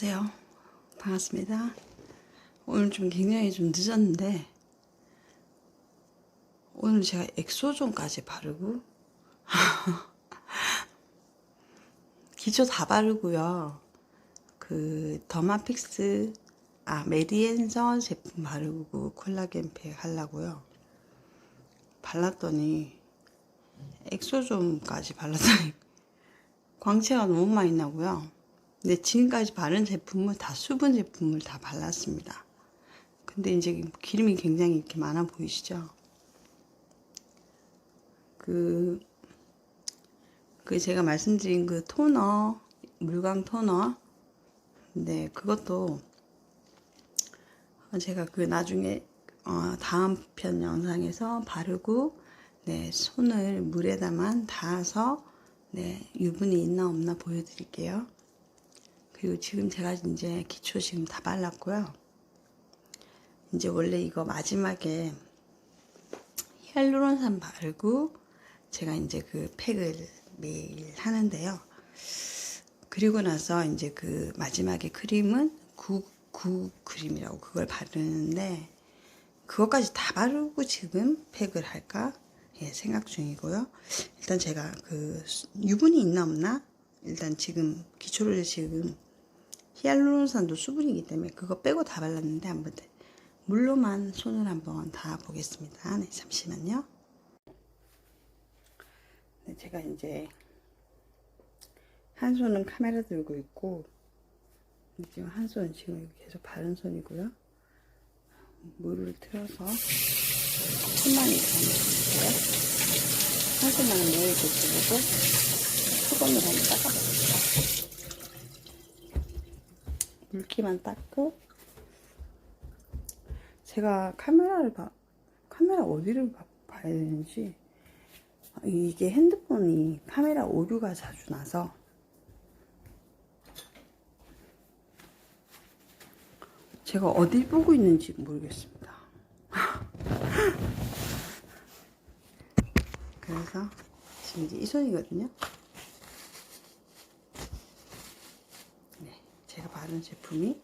안녕하세요. 반갑습니다. 오늘 좀 굉장히 좀 늦었는데 오늘 제가 엑소존까지 바르고 기초 다 바르고요. 그 더마픽스 아 메디앤서 제품 바르고 콜라겐 팩 하려고요. 발랐더니 엑소존까지 발랐더니 광채가 너무 많이 나고요. 근데 지금까지 바른 제품은 다 수분 제품을 다 발랐습니다. 근데 이제 기름이 굉장히 이렇게 많아 보이시죠? 그, 그 제가 말씀드린 그 토너, 물광 토너. 네, 그것도 제가 그 나중에 어, 다음 편 영상에서 바르고 네, 손을 물에다만 닿아서 네, 유분이 있나 없나 보여드릴게요. 그리고 지금 제가 이제 기초 지금 다 발랐고요. 이제 원래 이거 마지막에 히알루론산 바르고 제가 이제 그 팩을 매일 하는데요. 그리고 나서 이제 그 마지막에 크림은 구, 구 크림이라고 그걸 바르는데 그것까지 다 바르고 지금 팩을 할까 예, 생각 중이고요. 일단 제가 그 유분이 있나 없나 일단 지금 기초를 지금 히알루론산도 수분이기 때문에 그거 빼고 다 발랐는데 한번 물로만 손을 한번 다 보겠습니다. 네, 잠시만요. 네, 제가 이제 한 손은 카메라 들고 있고 지금 한 손은 지금 계속 바른 손이고요. 물을 틀어서 이렇게 한번 한 손만은 내일 고쳐보고 수건으로 한번 닦아봅시다. 물기만 닦고 제가 카메라를 봐 카메라 어디를 봐, 봐야 되는지 이게 핸드폰이 카메라 오류가 자주 나서 제가 어딜 보고 있는지 모르겠습니다. 그래서 지금 이제 이 손이거든요. 네, 바른 제품이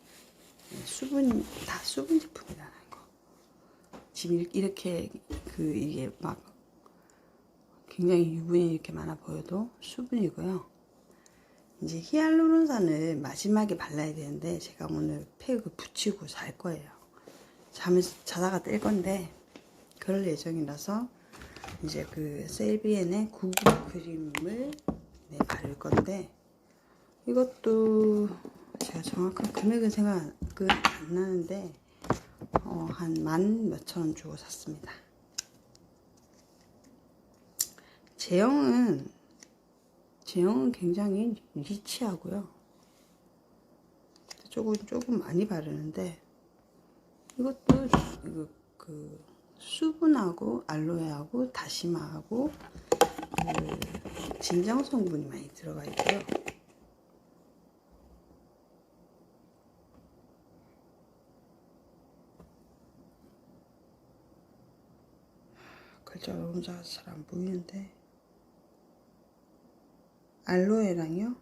수분 다 수분 제품이라는 거. 지금 이렇게 그 이게 막 굉장히 유분이 이렇게 많아 보여도 수분이고요. 이제 히알루론산을 마지막에 발라야 되는데 제가 오늘 팩을 붙이고 잘 거예요. 잠에서 자다가 뗄 건데 그럴 예정이라서 이제 그 셀비엔의 구구 크림을 네, 바를 건데 이것도 제가 정확한 금액은 생각은 안 나는데 어, 한 만 몇천 원 주고 샀습니다. 제형은 제형은 굉장히 리치하고요. 조금 조금 많이 바르는데 이것도 이거 그 수분하고 알로에하고 다시마하고 그 진정 성분이 많이 들어가 있고요. 글자가 너무 작아서 잘 안 보이는데. 알로에랑요?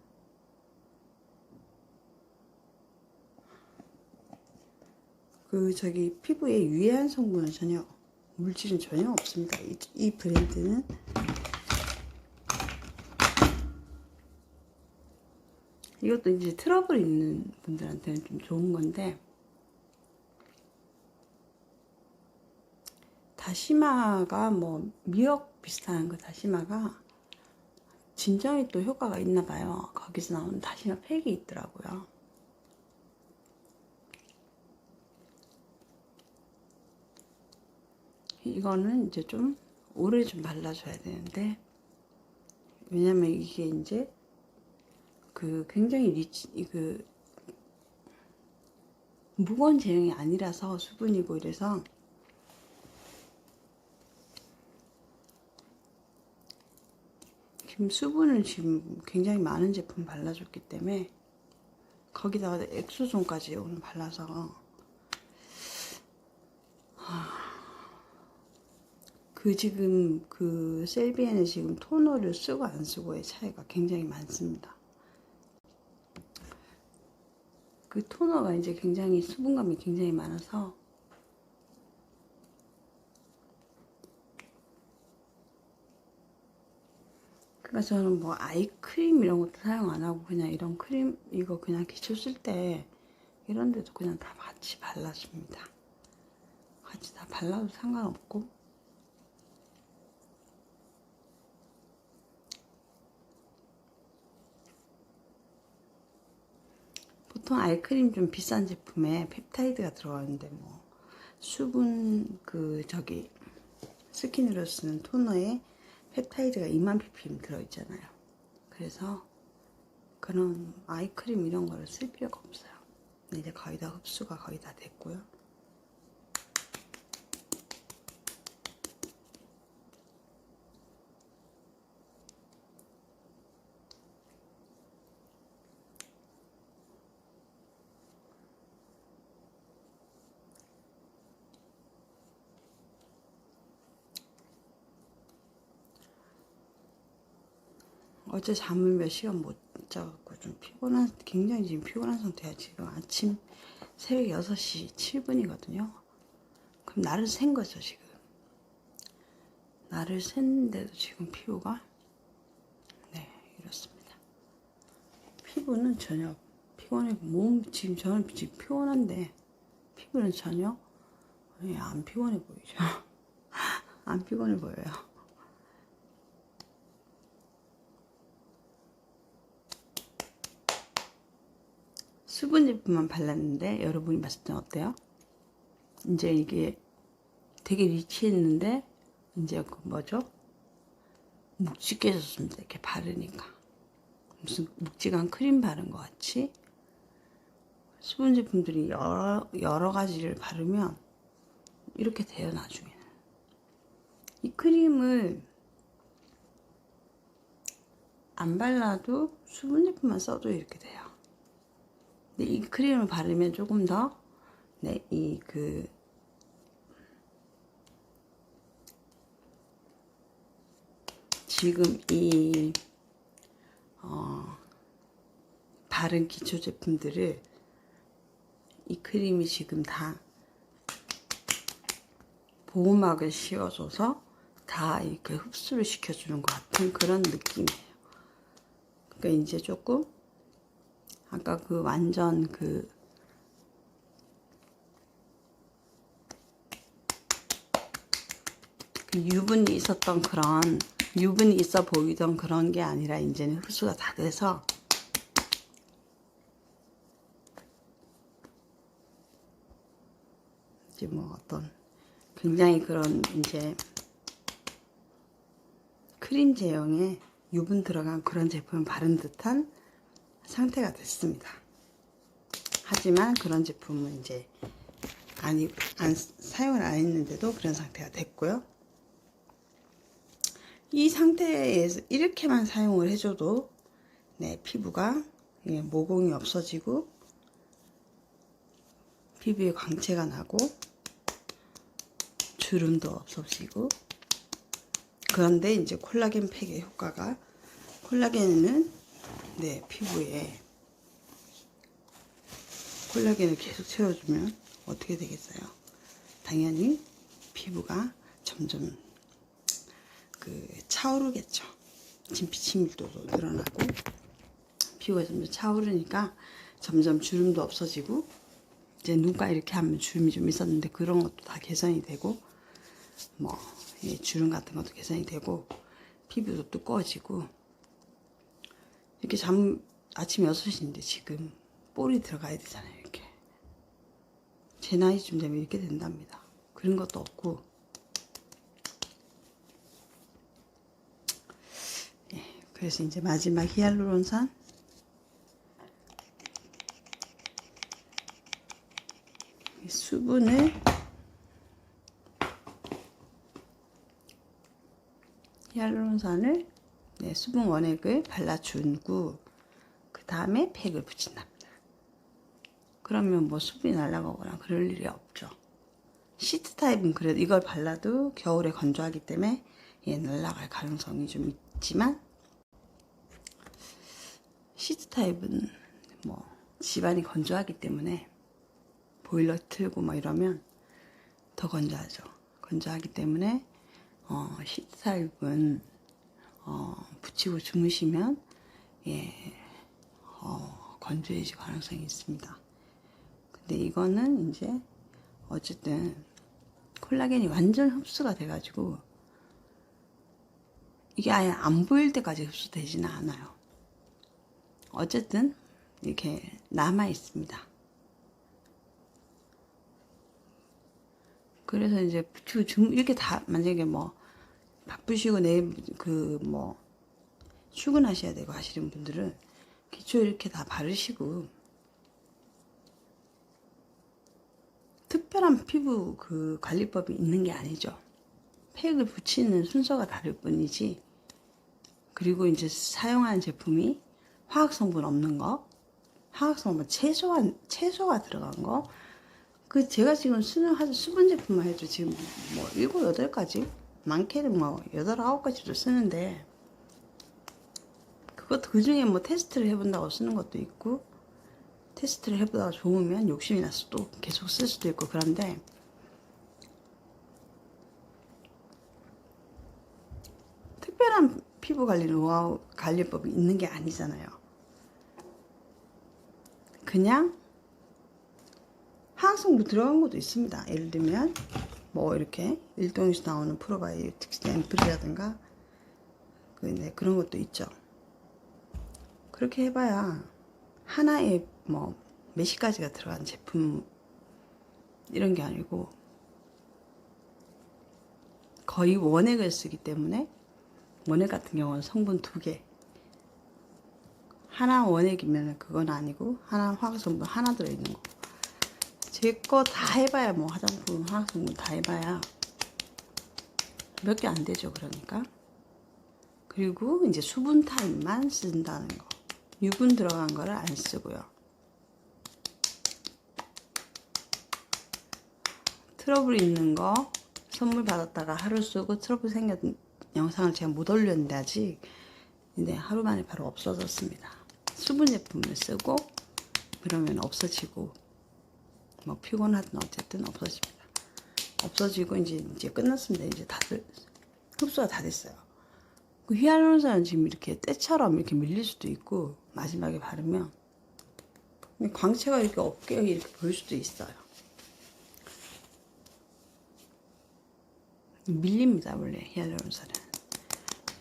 그 저기 피부에 유해한 성분은 전혀 물질은 전혀 없습니다. 이, 이 브랜드는. 이것도 이제 트러블 있는 분들한테는 좀 좋은 건데 다시마가 뭐 미역 비슷한 그 다시마가 진정이 또 효과가 있나 봐요. 거기서 나오는 다시마 팩이 있더라고요. 이거는 이제 좀 오래 좀 발라줘야 되는데 왜냐면 이게 이제 그 굉장히 리치 그 무거운 제형이 아니라서 수분이고 이래서 지금 수분을 지금 굉장히 많은 제품 발라줬기 때문에 거기다가 엑소존까지 오늘 발라서 그 지금 그 셀비엔의 지금 토너를 쓰고 안 쓰고의 차이가 굉장히 많습니다. 그 토너가 이제 굉장히 수분감이 굉장히 많아서 그러니까 저는 뭐 아이크림 이런 것도 사용 안 하고 그냥 이런 크림 이거 그냥 기초 쓸 때 이런 데도 그냥 다 같이 발라줍니다. 같이 다 발라도 상관없고 보통 아이크림 좀 비싼 제품에 펩타이드가 들어가는데 뭐 수분 그 저기 스킨으로 쓰는 토너에 펩타이드가 2만 ppm 들어있잖아요. 그래서 그런 아이크림 이런 거를 쓸 필요가 없어요. 이제 거의 다 흡수가 거의 다 됐고요. 어제 잠을 몇 시간 못 자갖고 좀 피곤한, 굉장히 지금 피곤한 상태야. 지금 아침 새벽 6시 7분이거든요. 그럼 나를 샌 거죠, 지금. 나를 샜는데도 지금 피부가, 네, 이렇습니다. 피부는 전혀 피곤해, 몸, 지금 저는 지금 피곤한데, 피부는 전혀, 예, 안 피곤해 보이죠. 안 피곤해 보여요. 수분 제품만 발랐는데 여러분이 봤을 땐 어때요? 이제 이게 되게 리치했는데 이제 그 뭐죠? 묵직해졌습니다. 이렇게 바르니까 무슨 묵직한 크림 바른 것 같이 수분 제품들이 여러 여러 가지를 바르면 이렇게 돼요 나중에는 이 크림을 안 발라도 수분 제품만 써도 이렇게 돼요. 근데 이 크림을 바르면 조금 더, 네, 이 그, 지금 이, 어, 바른 기초 제품들을 이 크림이 지금 다 보호막을 씌워줘서 다 이렇게 흡수를 시켜주는 것 같은 그런 느낌이에요. 그러니까 이제 조금 아까 그 완전 그, 그 유분이 있었던 그런 유분이 있어 보이던 그런 게 아니라 이제는 흡수가 다 돼서 이제 뭐 어떤 굉장히 그런 이제 크림 제형에 유분 들어간 그런 제품을 바른 듯한 상태가 됐습니다. 하지만 그런 제품은 이제 아니 안 사용을 안 했는데도 그런 상태가 됐고요. 이 상태에서 이렇게만 사용을 해줘도 네 피부가 예, 모공이 없어지고 피부에 광채가 나고 주름도 없어지고 그런데 이제 콜라겐 팩의 효과가 콜라겐은 네, 피부에 콜라겐을 계속 채워주면 어떻게 되겠어요? 당연히 피부가 점점 그 차오르겠죠. 진피층 밀도도 늘어나고 피부가 점점 차오르니까 점점 주름도 없어지고 이제 눈가 이렇게 하면 주름이 좀 있었는데 그런 것도 다 개선이 되고 뭐 예, 주름 같은 것도 개선이 되고 피부도 두꺼워지고 이렇게 잠 아침 6시인데 지금 볼이 들어가야 되잖아요 이렇게. 제 나이쯤 되면 이렇게 된답니다. 그런 것도 없고. 예, 그래서 이제 마지막 히알루론산. 이 수분을 히알루론산을 네, 수분 원액을 발라주고 그 다음에 팩을 붙인답니다. 그러면 뭐 수분이 날아가거나 그럴 일이 없죠. 시트 타입은 그래도 이걸 발라도 겨울에 건조하기 때문에 얘 날아갈 가능성이 좀 있지만 시트 타입은 뭐 집안이 건조하기 때문에 보일러 틀고 뭐 이러면 더 건조하죠. 건조하기 때문에 어, 시살분 어, 붙이고 주무시면 예, 어, 건조해질 가능성이 있습니다. 근데 이거는 이제 어쨌든 콜라겐이 완전 흡수가 돼가지고 이게 아예 안 보일 때까지 흡수되지는 않아요. 어쨌든 이렇게 남아 있습니다. 그래서 이제 주- 주- 이렇게 다 만약에 뭐 바쁘시고 내일 그 뭐 출근하셔야 되고 하시는 분들은 기초 이렇게 다 바르시고 특별한 피부 그 관리법이 있는 게 아니죠. 팩을 붙이는 순서가 다를 뿐이지. 그리고 이제 사용하는 제품이 화학 성분 없는 거, 화학 성분 최소한 최소가 들어간 거. 그 제가 지금 쓰는 한 수분 제품만 해도 지금 뭐 일곱 여덟 가지, 많게는 뭐 여덟 아홉 가지도 쓰는데 그것도 그 중에 뭐 테스트를 해본다고 쓰는 것도 있고 테스트를 해보다가 좋으면 욕심이 나서 또 계속 쓸 수도 있고 그런데 특별한 피부 관리 노하우 관리법이 있는 게 아니잖아요. 그냥 화학성분 들어간 것도 있습니다. 예를 들면 뭐 이렇게 일동에서 나오는 프로바이오틱스 앰플이라든가 그 네, 그런 것도 있죠. 그렇게 해봐야 하나에 뭐 몇십 가지가 들어간 제품 이런 게 아니고 거의 원액을 쓰기 때문에 원액 같은 경우는 성분 두 개. 하나 원액이면 그건 아니고 하나 화학성분 하나 들어있는 거. 제 거 다 해봐야 뭐 화장품 화학성분 다 해봐야 몇 개 안 되죠 그러니까. 그리고 이제 수분 타입만 쓴다는 거. 유분 들어간 거를 안 쓰고요. 트러블 있는 거 선물 받았다가 하루 쓰고 트러블 생긴 영상을 제가 못 올렸는데 아직 근데 하루 만에 바로 없어졌습니다. 수분 제품을 쓰고 그러면 없어지고 뭐 피곤하든 어쨌든 없어집니다. 없어지고 이제 이제 끝났습니다. 이제 다들 흡수가 다 됐어요. 그 히알루론산은 지금 이렇게 때처럼 이렇게 밀릴 수도 있고 마지막에 바르면 광채가 이렇게 어깨에 이렇게 보일 수도 있어요. 밀립니다 원래 히알루론산은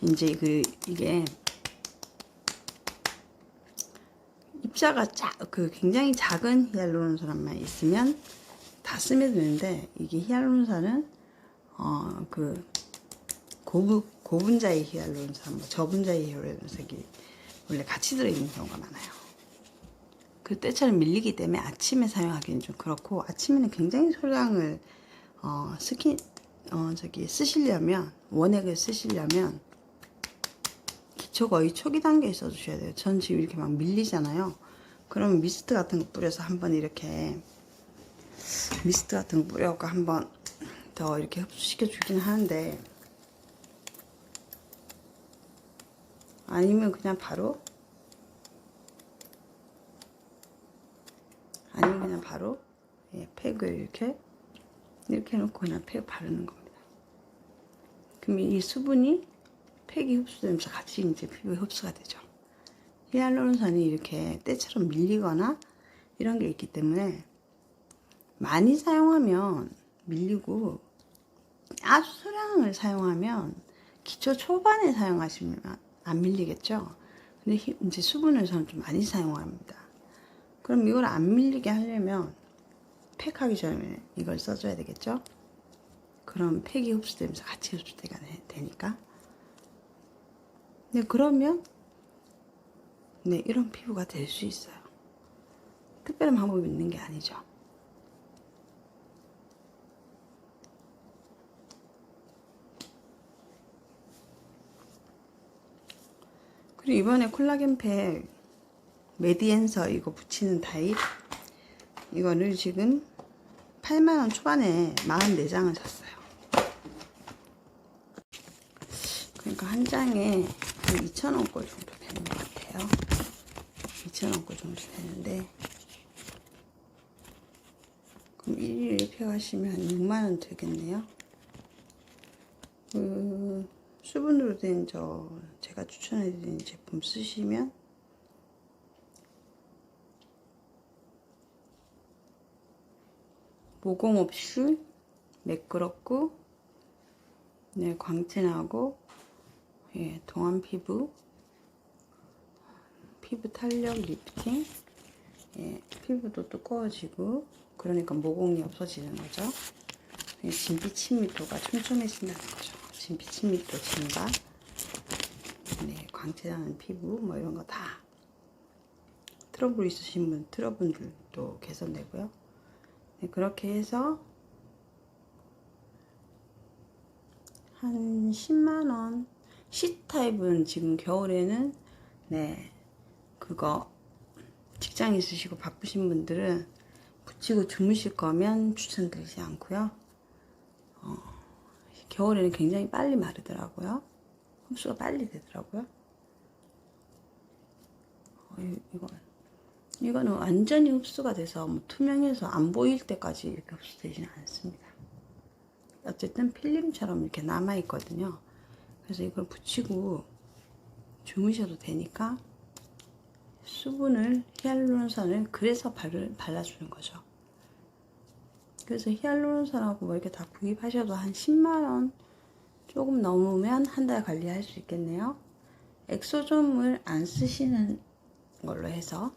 이제 그 이게 입자가 작, 그 굉장히 작은 히알루론산만 있으면 다 쓰면 되는데 이게 히알루론산은 어 그 고부 고분자의 히알루론산, 뭐 저분자의 히알루론산이 원래 같이 들어있는 경우가 많아요. 그 때처럼 밀리기 때문에 아침에 사용하기는 좀 그렇고 아침에는 굉장히 소량을 어, 스킨 어, 저기 쓰시려면 원액을 쓰시려면 기초 거의 초기 단계에 써주셔야 돼요. 전 지금 이렇게 막 밀리잖아요. 그러면 미스트 같은 거 뿌려서 한번 이렇게 미스트 같은 거 뿌려갖고 한번 더 이렇게 흡수시켜 주긴 하는데 아니면 그냥 바로 아니면 그냥 바로 예, 팩을 이렇게 이렇게 해놓고 그냥 팩 바르는 겁니다. 그럼 이 수분이 팩이 흡수되면서 같이 이제 피부에 흡수가 되죠. 히알루론산이 이렇게 때처럼 밀리거나 이런 게 있기 때문에 많이 사용하면 밀리고 아주 소량을 사용하면 기초 초반에 사용하시면 안 밀리겠죠. 근데 히- 이제 수분을 저는 좀 많이 사용합니다. 그럼 이걸 안 밀리게 하려면 팩하기 전에 이걸 써줘야 되겠죠? 그럼 팩이 흡수되면서 같이 흡수가 되- 되니까. 네, 그러면 네, 이런 피부가 될 수 있어요. 특별한 방법이 있는 게 아니죠. 그리고 이번에 콜라겐 팩 메디엔서 이거 붙이는 타입 이거를 지금 8만원 초반에 44장을 샀어요. 그러니까 한 장에 한 2,000원 꼴 정도 되는 것 같아요. 2,000원 꼴 정도 되는데 1일 이렇게 가시면 6만원 들겠네요. 그, 수분으로 된 저, 제가 추천해드리는 제품 쓰시면 모공 없이 매끄럽고 네, 광채 나고 예, 동안 피부 피부 탄력 리프팅 예, 피부도 두꺼워지고 그러니까 모공이 없어지는 거죠. 예, 진피 친밀도가 촘촘해진다는 거죠. 진피 친밀도 증가 네, 광채나는 피부 뭐 이런 거 다 트러블 있으신 분 트러블들도 개선되고요. 네, 그렇게 해서 한 10만원 C타입은 지금 겨울에는 네 그거 직장 있으시고 바쁘신 분들은 붙이고 주무실 거면 추천드리지 않고요 어, 겨울에는 굉장히 빨리 마르더라고요 흡수가 빨리 되더라고요 어, 이- 이거 이거는 완전히 흡수가 돼서 뭐 투명해서 안 보일 때까지 이렇게 흡수되지는 않습니다. 어쨌든 필름처럼 이렇게 남아 있거든요. 그래서 이걸 붙이고 주무셔도 되니까 수분을 히알루론산을 그래서 바르, 발라주는 거죠. 그래서 히알루론산하고 뭐 이렇게 다 구입하셔도 한 10만원 조금 넘으면 한 달 관리할 수 있겠네요. 엑소좀을 안 쓰시는 걸로 해서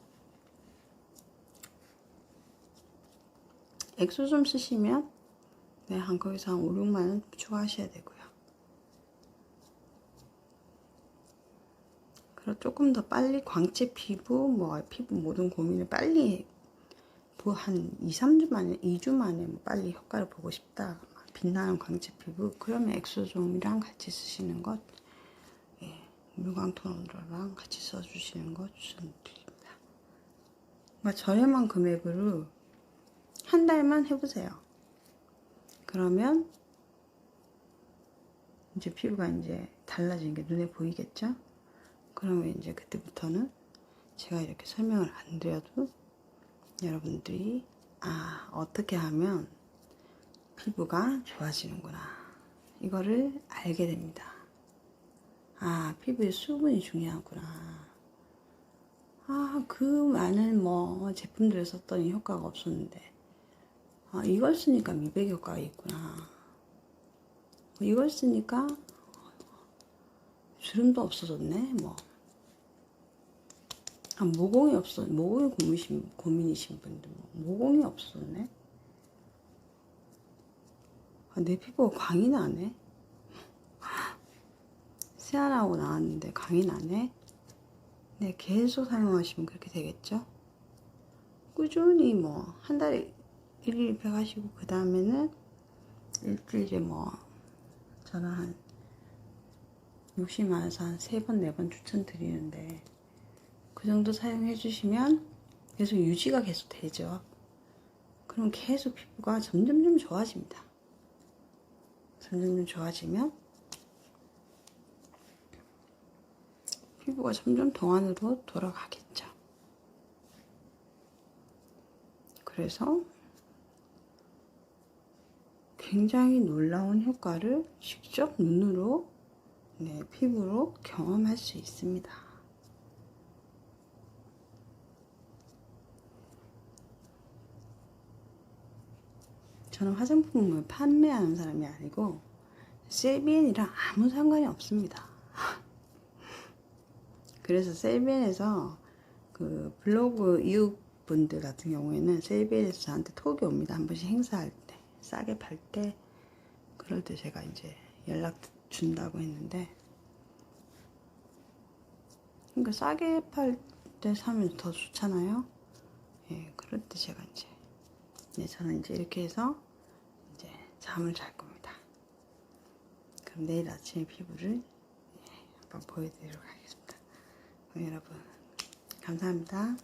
엑소 좀 쓰시면 네, 한 거기서 한 5, 6만 원 추가하셔야 되고요. 그리고 조금 더 빨리 광채 피부, 뭐 피부 모든 고민을 빨리 뭐한 2, 3주 만에, 2주 만에 뭐 빨리 효과를 보고 싶다. 막 빛나는 광채 피부, 그러면 엑소좀이랑 같이 쓰시는 것, 예, 물광 토너랑 같이 써주시는 것 추천드립니다. 그러니까 저렴한 금액으로 한 달만 해보세요. 그러면 이제 피부가 이제 달라지는 게 눈에 보이겠죠? 그러면 이제 그때부터는 제가 이렇게 설명을 안 드려도 여러분들이 아 어떻게 하면 피부가 좋아지는구나 이거를 알게 됩니다. 아 피부에 수분이 중요하구나. 아 그 많은 뭐 제품들을 썼더니 효과가 없었는데 아, 이걸 쓰니까 미백 효과가 있구나. 이걸 쓰니까 주름도 없어졌네. 뭐. 아, 모공이 없어. 모공이 고민이신, 고민이신 분들 뭐. 모공이 없었네. 아, 내 피부가 광이 나네. 세안하고 나왔는데 광이 나네. 네, 계속 사용하시면 그렇게 되겠죠? 꾸준히 뭐, 한 달에 1일 1회 하시고, 그 다음에는 일주일에 뭐, 저는 한 60만원에서 한 3번, 4번 추천드리는데, 그 정도 사용해 주시면 계속 유지가 계속 되죠. 그럼 계속 피부가 점점점 좋아집니다. 점점점 좋아지면 피부가 점점 동안으로 돌아가겠죠. 그래서 굉장히 놀라운 효과를 직접 눈으로 네, 피부로 경험할 수 있습니다. 저는 화장품을 판매하는 사람이 아니고 셀비엔이랑 아무 상관이 없습니다. 그래서 셀비엔에서 그 블로그 이웃분들 같은 경우에는 셀비엔에서 저한테 톡이 옵니다. 한 번씩 행사할 때 싸게 팔 때 그럴 때 제가 이제 연락 준다고 했는데 그러니까 싸게 팔 때 사면 더 좋잖아요. 예, 그럴 때 제가 이제 네, 저는 이제 이렇게 해서 이제 잠을 잘 겁니다. 그럼 내일 아침에 피부를 예, 한번 보여드리도록 하겠습니다. 그럼 여러분 감사합니다.